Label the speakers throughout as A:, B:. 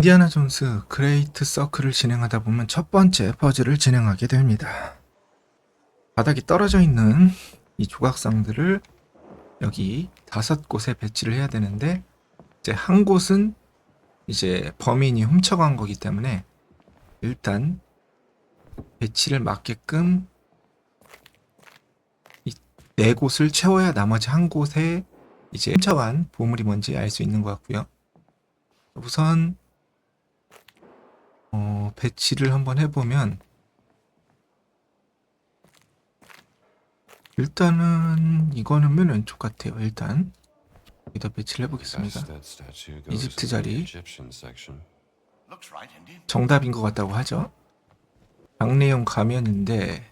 A: 인디아나 존스 그레이트 서클을 진행하다 보면 첫 번째 퍼즐을 진행하게 됩니다. 바닥에 떨어져 있는 이 조각상들을 여기 다섯 곳에 배치를 해야 되는데 이제 한 곳은 이제 범인이 훔쳐간 거기 때문에 일단 배치를 맞게끔 이 네 곳을 채워야 나머지 한 곳에 이제 훔쳐간 보물이 뭔지 알 수 있는 것 같고요. 우선 어, 배치를 한번 해보면 일단은 이거는 맨 왼쪽 같아요. 일단 여기다 배치를 해보겠습니다. 이집트 자리
B: Looks right, indeed.
A: 정답인 것 같다고 하죠. 장례용 가면인데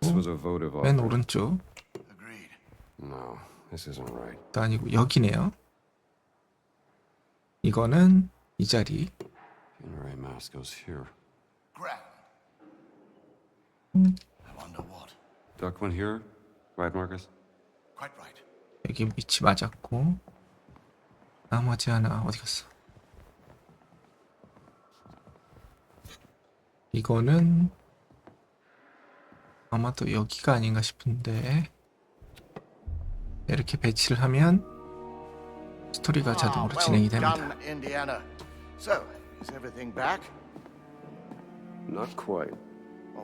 C: This was a votive
A: 맨. 오른쪽
B: Agreed.
C: No, this isn't right.
A: 또 아니고 여기네요. 이거는 이 자리
C: Funerary mask goes here.
B: Ground. I wonder what.
C: Duck went here, right, Marcus?
B: Quite right.
A: 여기 위치 맞았고 나머지 하나 어디 갔어? 이거는 아마도 여기가 아닌가 싶은데 이렇게 배치를 하면 스토리가 자동으로
B: Ah,
A: 진행이
B: well
A: 됩니다.
B: done, Indiana. So, is everything back?
C: Not quite.